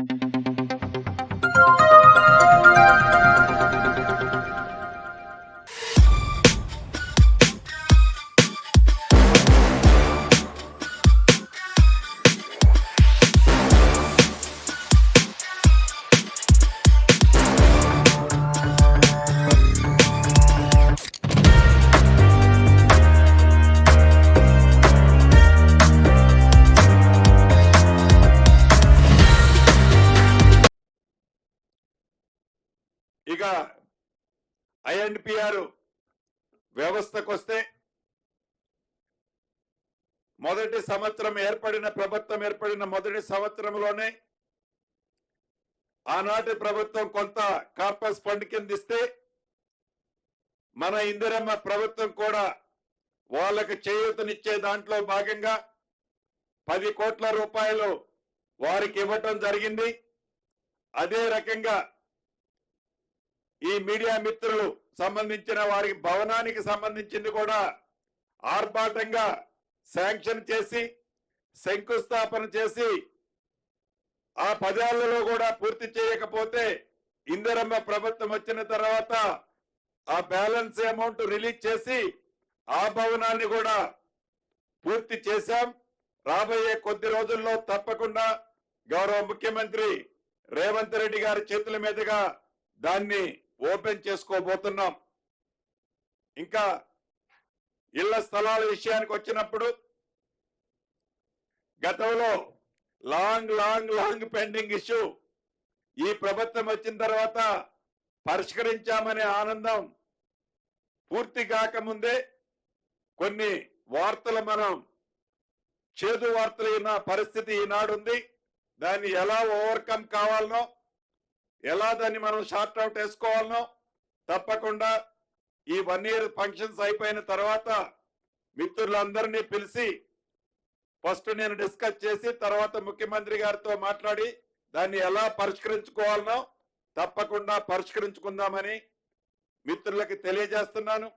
Mm-hmm. ఇక INPR వ్యవస్థకు వస్తే మొదటి సంవత్సరం ఏర్పడిన ప్రభుత్వం ఏర్పడిన మొదటి సంవత్సరంలోనే ఆనాటి ప్రభుత్వం కొంత కార్పస్ ఫండ్ కింద ఇస్తే మన ఇందిరమ్మ ప్రభుత్వం కూడా వాళ్ళకు చేయూతనిచ్చే దాంట్లో భాగంగా పది కోట్ల రూపాయలు వారికి ఇవ్వటం జరిగింది. అదే రకంగా ఈ మీడియా మిత్రులు సంబంధించిన వారి భవనానికి సంబంధించింది కూడా ఆర్భాటంగా శాంక్షన్ చేసి శంకుస్థాపన చేసి ఆ పదేళ్ళలో కూడా పూర్తి చేయకపోతే ఇందిరమ్మ ప్రభుత్వం వచ్చిన తర్వాత ఆ బ్యాలెన్స్ అమౌంట్ రిలీజ్ చేసి ఆ భవనాన్ని కూడా పూర్తి చేశాం. రాబోయే కొద్ది రోజుల్లో తప్పకుండా గౌరవ ముఖ్యమంత్రి రేవంత్ రెడ్డి గారి చేతుల మీదుగా దాన్ని ఓపెన్ చేసుకోబోతున్నాం. ఇంకా ఇళ్ళ స్థలాల విషయానికి వచ్చినప్పుడు గతంలో long long long pending issue. ఈ ప్రభుత్వం వచ్చిన తర్వాత పరిష్కరించామనే ఆనందం పూర్తి కాకముందే కొన్ని వార్తలు మనం చేదు వార్తలు పరిస్థితి ఈనాడు ఉంది దాన్ని ఎలా ఓవర్కమ్ కావాలనో ఎలా దాన్ని మనం షార్ట్ అవుట్ వేసుకోవాలనో తప్పకుండా ఈ వన్ ఇయర్ ఫంక్షన్స్ అయిపోయిన తర్వాత మిత్రులందరినీ పిలిచి ఫస్ట్ నేను డిస్కస్ చేసి తర్వాత ముఖ్యమంత్రి గారితో మాట్లాడి దాన్ని ఎలా పరిష్కరించుకోవాలనో తప్పకుండా పరిష్కరించుకుందామని మిత్రులకి తెలియజేస్తున్నాను.